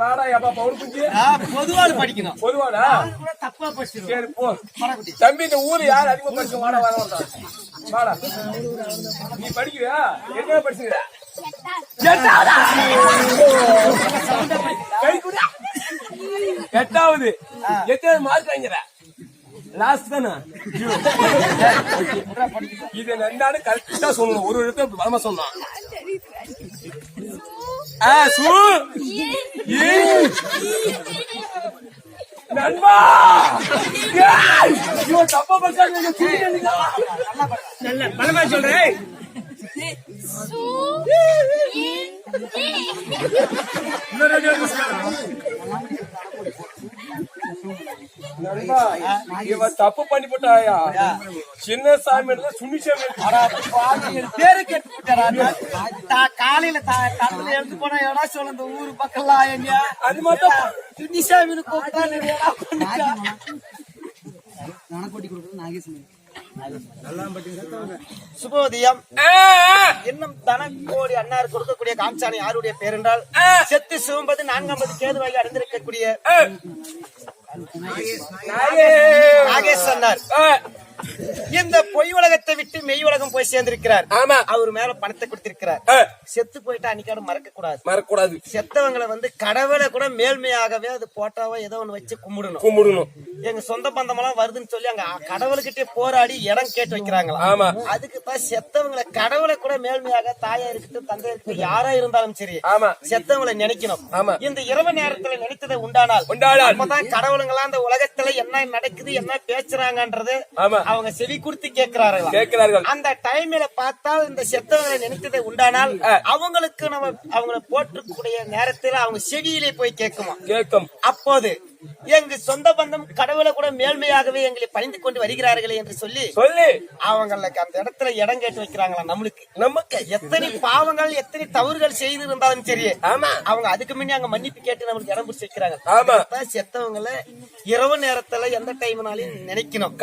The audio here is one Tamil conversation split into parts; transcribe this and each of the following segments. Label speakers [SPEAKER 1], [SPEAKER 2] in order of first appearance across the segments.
[SPEAKER 1] வாடா எப்பா பவுன் குஞ்சு
[SPEAKER 2] பொதுவாடு படிக்கணும்.
[SPEAKER 1] பொதுவாடா?
[SPEAKER 2] நான் கூட தப்பா படிச்சிருவேன்
[SPEAKER 1] சரி போ. தம்பி இந்த ஊரு யார்? அதிகமா படிச்சு வாடா வர வாடா. நீ படிக்கிறியா? என்ன படிச்சுக்கிற எட்டாவதா? எட்டாவது. எத்தனை மார்க் வாங்கிற? லாஸ்ட் தானே? இது என்னன்னு கரெக்டா சொல்லணும். ஒரு இடத்துல பலமா சொன்னான். ஆ, சு. ஈ. நண்பா. தப்பா. நல்ல பலமா சொல்றேன் நண்பா, இவன் தப்பு பண்ணி போட்டாயா சின்ன சாமி சுண்ணி சாமி
[SPEAKER 2] பேரு நான் காலையில தா- தரத்துல எழுந்து போனா எடா சொல்ல இந்த ஊரு பக்கம்லாம் எங்க
[SPEAKER 1] அது மட்டும்
[SPEAKER 2] நிஷாமின்னு கூப்பிட்டா நீ என்னடா பண்ணிட்ட? சுபோதயம். இன்னும் தனக்கோடி அன்னார் கொடுக்கக்கூடிய காம்சாணி யாருடைய பேர் என்றால். செத்து சிவம்பது நான்காம்பது கேதுவாகி அடைந்திருக்கக்கூடிய. நாகேஷ் அன்னார்
[SPEAKER 1] ஆ,
[SPEAKER 2] இந்த பொய் உலகத்தை விட்டு மெய் உலகம் போய் சேர்ந்திருக்கிறார்.
[SPEAKER 1] ஆமா.
[SPEAKER 2] அவர் மேல பணத்தை கொடுத்திருக்கிறார். செத்து போயிட்டா அன்னைக்காடு மறக்க கூடாது
[SPEAKER 1] மறக்கக்கூடாது.
[SPEAKER 2] செத்தவங்களை வந்து கடவுளை கூட மேல்மையாகவே அது போட்டாவோ ஏதோ ஒண்ணு வச்சு கும்பிடணும்.
[SPEAKER 1] கும்பிடணும்.
[SPEAKER 2] எங்க சொந்த பந்தம் எல்லாம் வருதுன்னு சொல்லி அங்க கடவுள்கிட்டே போராடி இடம் கேட்டு வைக்கிறாங்களா?
[SPEAKER 1] ஆமா.
[SPEAKER 2] அதுக்கு தான் செத்தவங்களை கடவுளை கூட மேல்மையாக தாயா இருக்கட்டும் தந்தையா இருக்கட்டும் யாரா இருந்தாலும் சரி
[SPEAKER 1] ஆமா.
[SPEAKER 2] செத்தவங்களை நினைக்கணும்.
[SPEAKER 1] ஆமா.
[SPEAKER 2] இந்த இரவு நேரத்துல நினைத்ததை உண்டானால்
[SPEAKER 1] உண்டானால்.
[SPEAKER 2] அப்பதான் கடவுளுங்களாம் இந்த உலகத்துல என்ன நடக்குது என்ன பேசுறாங்கன்றது அவங்க செவி கொடுத்து கேட்கிறார்களா?
[SPEAKER 1] கேட்கிறார்கள்.
[SPEAKER 2] அந்த டைம்ல பார்த்தால் இந்த செத்தவங்களை நினைத்ததை உண்டானால் அவங்களுக்கு நம்ம அவங்கள போற்றக்கூடிய நேரத்துல அவங்க செவியிலே போய் கேட்குமா?
[SPEAKER 1] கேட்கும்.
[SPEAKER 2] அப்போது எங்க சொந்த பந்தம் கடவுளை கூட மேல்மையாகவே எங்களை பணிந்து கொண்டு வருகிறார்களே என்று சொல்லி
[SPEAKER 1] சொல்லி.
[SPEAKER 2] அவங்களுக்கு அந்த இடத்துல இடம் கேட்டு வைக்கிறாங்களா நம்மளுக்கு.
[SPEAKER 1] நமக்கு.
[SPEAKER 2] எத்தனை பாவங்கள் எத்தனை தவறுகள் செய்து இருந்தாலும் சரி.
[SPEAKER 1] ஆமா.
[SPEAKER 2] அவங்க அதுக்கு முன்னே அங்க மன்னிப்பு கேட்டு நம்மளுக்கு இடம் பிடிச்சி வைக்கிறாங்க.
[SPEAKER 1] ஆமா.
[SPEAKER 2] செத்தவங்களை இரவு நேரத்துல எந்த டைம்னாலையும் நினைக்கணும்.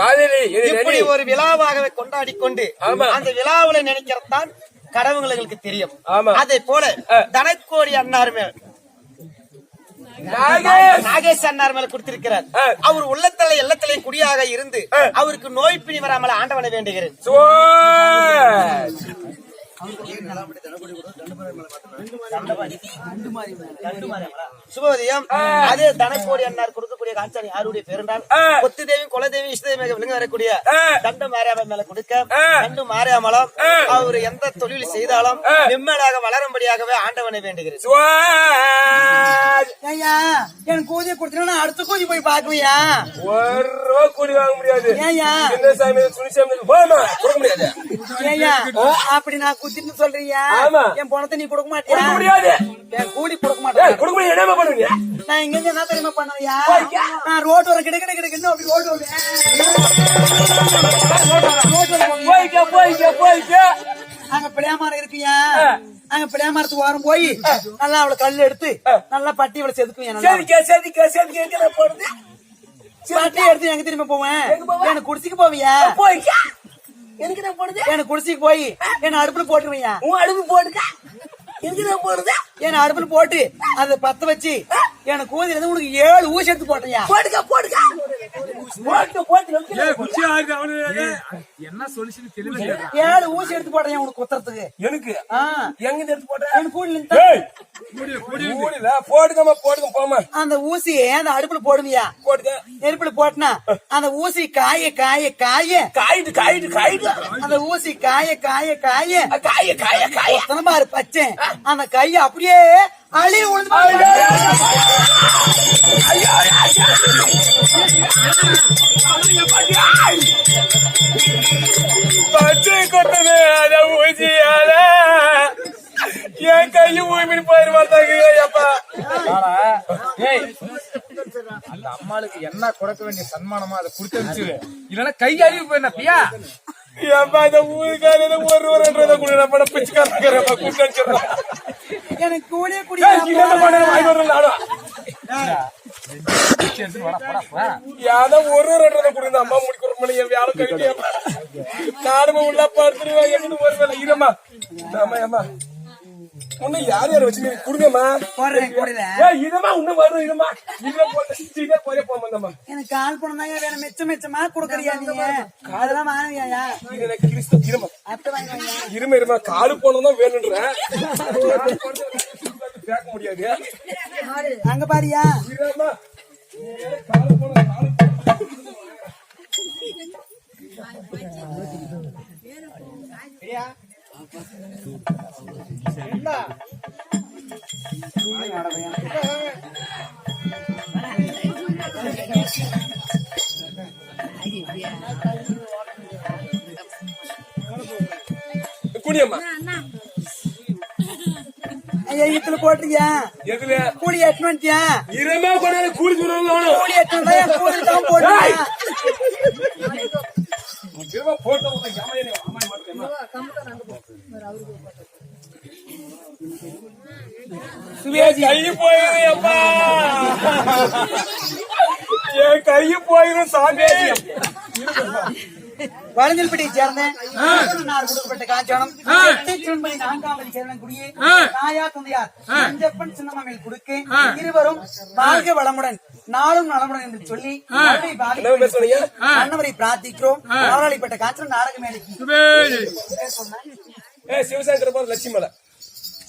[SPEAKER 2] இப்படி. ஒரு விழாவாகவே கொண்டாடி கொண்டு. அந்த விழாவுல நினைக்கிறது தான் கடவுங்களுக்கு தெரியும். அதே போல தனக்கோடி அன்னார் மேல்
[SPEAKER 1] நாகேஷ்.
[SPEAKER 2] அன்னார் மேல கொடுத்திருக்கிறார். அவர் உள்ளத்தலை எல்லத்திலையும் குடியாக இருந்து அவருக்கு நோய் பிணி வராமல் ஆண்டவனை வேண்டுகிறேன். சுபோதயம் அதே தனக்கோடி அன்னார் கொடுக்கக்கூடிய காஞ்சாணி யாருடைய பேருண்டால். கொத்து தேவி குலதேவி இஷ்டதேவி விளங்க வரக்கூடிய
[SPEAKER 1] ஆ.
[SPEAKER 2] தண்டு மாரியாம மேல கொடுக்க. தண்டு மாரியாமலம். அவர் எந்த தொழில் செய்தாலும்
[SPEAKER 1] ஆ.
[SPEAKER 2] நிம்மலாக வளரும்படியாகவே ஆண்டவனை வேண்டுகிறேன்
[SPEAKER 1] சுவாஸ்.
[SPEAKER 2] ஐயா என் கூதிய கொடுத்தா அடுத்த கூதி போய் பாக்குவியா
[SPEAKER 1] ஒரு ரூபா கூலி வாங்க முடியாது
[SPEAKER 2] ஏய்யா?
[SPEAKER 1] சின்ன சாமி சுனி சாமி போமா கொடுக்க முடியாது
[SPEAKER 2] ஏய்யா அப்படி நான் குத்தின்னு சொல்றியா
[SPEAKER 1] ஆமா.
[SPEAKER 2] என் பணத்தை நீ கொடுக்க மாட்டியா
[SPEAKER 1] கொடுக்க முடியாது
[SPEAKER 2] என் கூலி கொடுக்க
[SPEAKER 1] ஏய்,
[SPEAKER 2] மாட்டேன்
[SPEAKER 1] கொடுக்க முடியாது என்ன பண்ணுவீங்க
[SPEAKER 2] நான் இங்க இருந்து என்ன தெரியுமா பண்ணுவியா நான் ரோட் வர கிட கிட கிடக்குன்னு அப்படி ரோட் வருவேன் அங்க பிள்ளையாமரம் இருக்கியா? அங்க பிள்ளையாமரத்துக்கு ஓரம் போய் நல்லா அவளை கல் எடுத்து நல்லா பட்டி இவளை செதுக்குவியா நல்லா
[SPEAKER 1] செதுக்க செதுக்க செதுக்க போடுது.
[SPEAKER 2] பட்டி எடுத்து எங்க திரும்ப போவேன்? எனக்கு குடிச்சிக்கு போவியா?
[SPEAKER 1] போய்க்க. எனக்கு என்ன போடுது.
[SPEAKER 2] எனக்கு குடிச்சிக்கு போய். என்ன அடுப்புல போட்டுருவியா?
[SPEAKER 1] உன் அடுப்பு போடுக்க எனக்கு போடுறது போடுது
[SPEAKER 2] அடுப்பில் அடுப்புல போட்டு அதை பத்த வச்சு எனக்கு ஊதி இருந்து உனக்கு ஏழு ஊசி எடுத்து போட்டியா
[SPEAKER 1] போட்டுக்க போட்டுக்க
[SPEAKER 3] என்ன சொல்யூஷன் தெரியல
[SPEAKER 2] ஏழு ஊசி எடுத்து போட்டியா உனக்கு குத்துறதுக்கு
[SPEAKER 1] எனக்கு
[SPEAKER 2] ஆ,
[SPEAKER 1] எங்க எடுத்து போட்ட
[SPEAKER 2] எனக்கு கூடல இருந்து
[SPEAKER 1] ஏய் மூடில போடுங்கம்மா போடுங்க போமா
[SPEAKER 2] அந்த ஊசியை அந்த அடுப்புல போடுவியா
[SPEAKER 1] போடுங்க
[SPEAKER 2] நெருப்புல போட்டுனா அந்த ஊசி காய காய காய
[SPEAKER 1] காயிட்டு காயிட்டு காயிட்டு
[SPEAKER 2] அந்த ஊசி காய காய காய
[SPEAKER 1] காய காய காய
[SPEAKER 2] ஒத்தனை பாரு பச்சை அந்த கைய அப்படியே அழி.
[SPEAKER 1] பச்சை கொத்தனே அத ஊசியால. என் கையை ஊமின்னு போயிரு
[SPEAKER 3] ஏய் அந்த அம்மாளுக்கு என்ன கொடுக்க வேண்டிய சன்மானமா அதை கொடுத்து இல்லன்னா கை அழிவு போயிருந்தா பியா
[SPEAKER 1] ஏப்பா இந்த ஊருக்காரத ஒரு ஒருன்றத கூட நம்ம பிச்சுக்காரப்பா கூப்பிட்டு
[SPEAKER 2] எனக்கு கூடிய
[SPEAKER 1] நானும் ஒரு ஒருன்றத கூட இந்த அம்மா முடிக்கிற மணி என் வேலை கழிக்க காடும உள்ள படுத்துருவா எங்கிட்டு ஒரு வேலை இருமா ஆமா ஏமா இன்னும் யார் யார் வச்சு கொடுங்கம்மா. இதமா இன்னும் வரும் இதமா இதுல போட்டு இதே போய் போமாந்தம்மா
[SPEAKER 4] எனக்கு கால் பணம் தாங்க வேணும் மிச்சம் மிச்சமா கொடுக்குறியா நீங்க அதெல்லாம் வாங்குவியா
[SPEAKER 1] இது எனக்கு கிறிஸ்து இருமா. இரும இருமா. காலு போனதும் வேணுன்றேன் கேட்க முடியாது.
[SPEAKER 4] அங்க பாரியா?
[SPEAKER 1] காலு போன காலு குடியம்மா
[SPEAKER 4] ஐயா இதுல போட்டிருக்கியா?
[SPEAKER 1] எதுல?
[SPEAKER 4] கூலி எட்டு வந்துட்டியா?
[SPEAKER 1] இருமா கொண்டாந்து கூலி சொல்லுவாங்க
[SPEAKER 4] கூலி எட்டு வந்தா என் கூலி தான் போட்டியா
[SPEAKER 1] இருமா போட்டோ அம்மாய் கையு போயிரு அப்பா. என் கையு போயிரு சாமி.
[SPEAKER 4] வளஞ்சல்பட்டி சேர்ந்தேன் நார் கொடுக்கப்பட்ட காஞ்சானம் திருமணி நான்காவது சேர்ந்தன் குடியே தாயா தந்தையார் அஞ்சப்பன் சின்னமாமையில் கொடுக்க இருவரும் வாழ்க வளமுடன் நாளும் நலமுடன் என்று சொல்லி அன்னவரை பிரார்த்திக்கிறோம். அவராளிப்பட்ட காய்ச்சல் நாடக மேடைக்கு.
[SPEAKER 1] போறது லட்சுமலை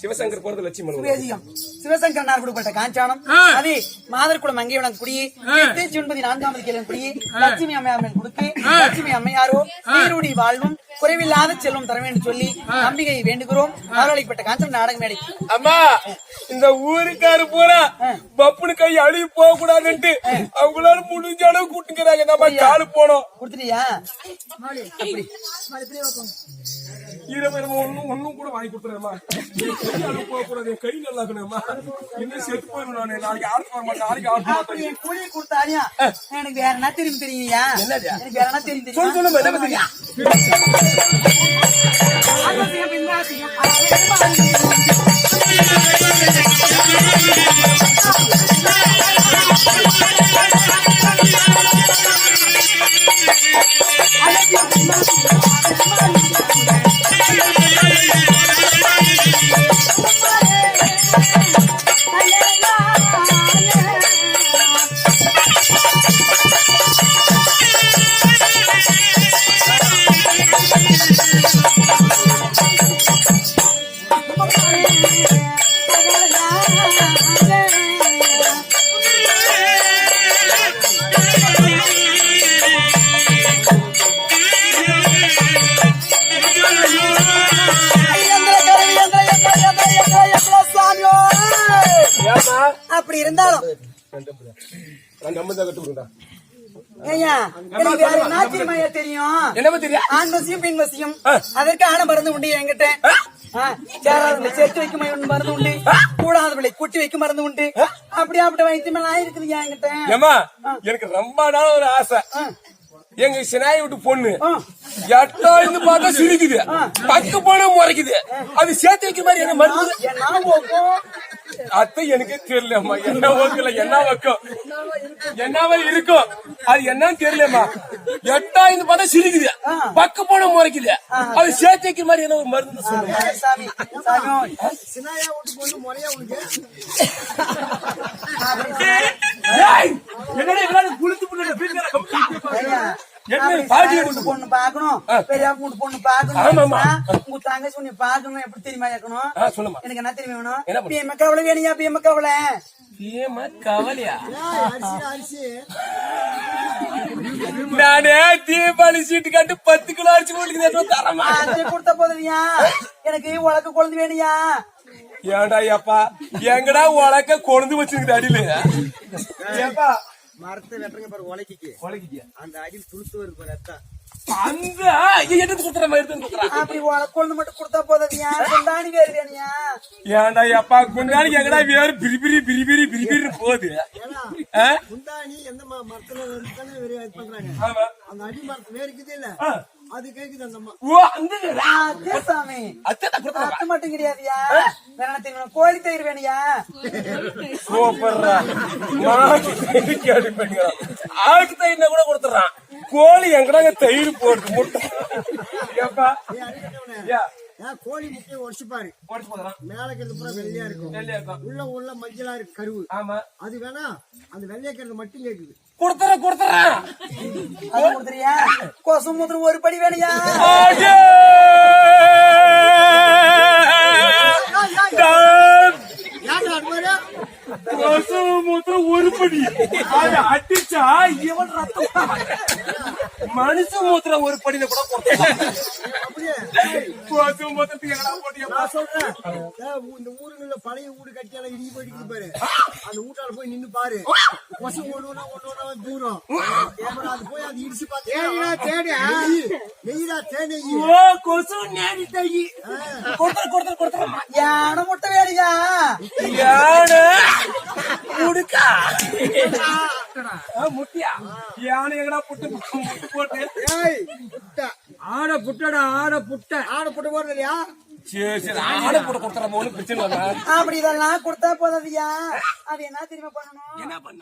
[SPEAKER 1] சிவசங்கர் போறது லட்சுமலை
[SPEAKER 4] சுவேதியம் சிவசங்கர் நார் கொடுக்கப்பட்ட காஞ்சானம். அதே மாதர்குளம் மங்கையுடன் குடியே எட்டு ஒன்பது நான்காவது கேள்வி குடியே லட்சுமி அம்மையார் கொடுத்து லட்சுமி அம்மையாரோ சீருடி வாழ்வும் குறைவில்லாத செல்வம் தர வேண்டும் சொல்லி நம்பிக்கையை வேண்டுகிறோம். அவராளிப்பட்ட காஞ்சனம் நாடக மேடைக்கு
[SPEAKER 1] அம்மா இந்த ஊருக்காரு பூரா பப்புனு கை அழுகி போக கூடாதுன்ட்டு அவங்களால முடிஞ்ச அளவு கூட்டுக்கிறாங்க நம்ம காலு போனோம்.
[SPEAKER 4] கொடுத்துட்டியா?
[SPEAKER 1] ஒண்ணும் ஒண்ணும் கூட வாங்கி கொடுத்துறேம்மா போக கூடாது கை நல்லா இருக்கணும்மா இன்னும் செத்து போயிடும் நானு நாளைக்கு ஆர்த்து வர மாட்டேன் நாளைக்கு
[SPEAKER 4] அப்படி
[SPEAKER 1] மாட்டேன்
[SPEAKER 4] என் கூலி கொடுத்தாரியா எனக்கு வேற என்ன தெரியும் தெரியுயா
[SPEAKER 1] என்னது?
[SPEAKER 4] எனக்கு வேற என்ன தெரியும்
[SPEAKER 1] சொல்லு
[SPEAKER 4] தெரியுமா
[SPEAKER 1] சொல்லு என்ன பத்திரிக்கா ஏமா
[SPEAKER 4] என்ன தெரியுமாய்யா தெரியும்.
[SPEAKER 1] என்ன பத்திரிக்கா
[SPEAKER 4] ஆண் வசியம் பெண் வசியம் அதற்கு ஆன மருந்து உண்டு என்கிட்ட. சேராதவளை சேர்த்து ஒன்று மருந்து உண்டு. கூடாதவளை கூட்டி வைக்கும் மருந்து உண்டு. அப்படி அப்படி வைத்தியம் எல்லாம் இருக்குதுயா என்கிட்ட
[SPEAKER 1] எனக்கு ரொம்ப நாள் ஒரு ஆசை. எங்க சினாய் விட்டு பொண்ணு. எட்டாயிருந்து பார்த்தா சிரிக்குது. பக்கு போன முறைக்குது. அது சேர்த்து வைக்கிற மாதிரி என்ன மருந்து? அத்தை எனக்கே தெரியலம்மா. என்ன ஓக்கல என்ன வைக்கும் என்னவா இருக்கும்? அது என்னன்னு தெரியலம்மா. எட்டாயிருந்து பார்த்தா சிரிக்குது. பக்கு போன முறைக்குது. அது சேர்த்து வைக்கிற மாதிரி என்ன ஒரு மருந்து சொல்லுங்க.
[SPEAKER 4] பொண்ணு பாக்கணும் பெரியா வீட்டு பொண்ணு பாக்கணும். உங்க தங்கச்சி உன்னை பாக்கணும் எப்படி தெரியுமா இருக்கணும் எனக்கு என்ன தெரியுமா வேணும்? பிஎம் கவலை வேணியா பிஎம் கவலை?
[SPEAKER 1] ஏமா கவலையா? நானே தீபாவளி சீட்டு கட்டு பத்து கிலோ அரிசி போட்டுக்கு தரமா?
[SPEAKER 4] கொடுத்த போதுயா எனக்கு உலக குழந்தை வேணியா
[SPEAKER 1] ஏன்டா ஏப்பா எங்கடா உலக்க கொழுந்து வச்சிருக்குது அடியில? ஏப்பா?
[SPEAKER 4] மரத்தை வெட்டுறங்க பாரு உலக்கிக்கு.
[SPEAKER 1] உலக்கிட்டியா?
[SPEAKER 4] அந்த அடியில் துளுத்து வருது பாரு அத்தான்
[SPEAKER 1] அந்த எடுத்து குத்துறமா எடுத்து குத்துறான்
[SPEAKER 4] அப்படி குழந்தை மட்டும் கொடுத்தா போதுயா கொண்டாடி வேறு வேணியா
[SPEAKER 1] ஏன்டா குண்டானிக்கு எங்கடா வேறு பிரி பிரி பிரி பிரி பிரி பிரி போகுது?
[SPEAKER 5] குந்தாணி எந்த மரத்துல பண்றாங்க. அந்த அடி மரத்து வேற இருக்குது இல்ல. அது கேக்குது அந்த
[SPEAKER 1] அத்தை
[SPEAKER 4] மட்டும் கிடையாதுயா வேற கோழி தயிர் வேணியா
[SPEAKER 1] சூப்பர்ரா மாட்டு தயிர் ஆளுக்கு தயிர்னா கூட கொடுத்துறான் கோழி எங்கடாங்க தயிர் போடுது முட்டை ஏப்பா
[SPEAKER 5] கோழி முட்டையை உடச்சு பாரு
[SPEAKER 1] உடச்சு போதுறான்
[SPEAKER 5] மேல இருக்கிறது பூரா வெள்ளையா இருக்கும்
[SPEAKER 1] வெள்ளையா இருக்கும்
[SPEAKER 5] உள்ள உள்ள மஞ்சளா இருக்கு கருவு
[SPEAKER 1] ஆமா
[SPEAKER 5] அது வேணா அந்த வெள்ளையா இருக்கிறது மட்டும் கேக்குது
[SPEAKER 1] கொடுத்துற
[SPEAKER 4] கொடுத்துறியா கொசு முதிர ஒரு படி வேணையா
[SPEAKER 5] ஏன்டா அது மாதிரி
[SPEAKER 1] உருப்படி அது அடிச்சா இவன் ரத்தம். மனுஷ மூத்திர ஒரு படியில கூட கொடுத்தான்
[SPEAKER 5] அப்படியே
[SPEAKER 1] கொசு மூத்திரத்துக்கு எங்கடா போட்டியா?
[SPEAKER 5] நான் சொல்றேன். ஏன் இந்த ஊருக்குள்ள பழைய வீடு கட்டியால இடிஞ்சு போயிட்டு பாரு. அந்த வீட்டால போய் நின்னு பாரு. கொசு ஒண்ணு ஒண்ணா ஒண்ணு ஒண்ணா தூரம். அப்புறம் அது போய் அது இடிச்சு பார்த்து தேடி நெய்டா தேடி
[SPEAKER 1] ஓ கொசு நேரி தையி. கொடுத்துற கொடுத்துற கொடுத்துற
[SPEAKER 4] யானை முட்டை வேணையா
[SPEAKER 1] யானை முடுக்கா ஆ, முட்டியா யானை எங்கடா புட்டு முட்டு போட்டு
[SPEAKER 5] ஏய் புட்டை
[SPEAKER 3] ஆட புட்டடா ஆட புட்ட
[SPEAKER 5] இல்லையா
[SPEAKER 1] சரி சரி ஆடை போட்டு கொடுத்துற ஒண்ணு பிரச்சனை இல்லை
[SPEAKER 4] அப்படி இதெல்லாம் கொடுத்தா போதாதியா? அது என்ன தெரியுமா பண்ணணும்?
[SPEAKER 1] என்ன பண்ண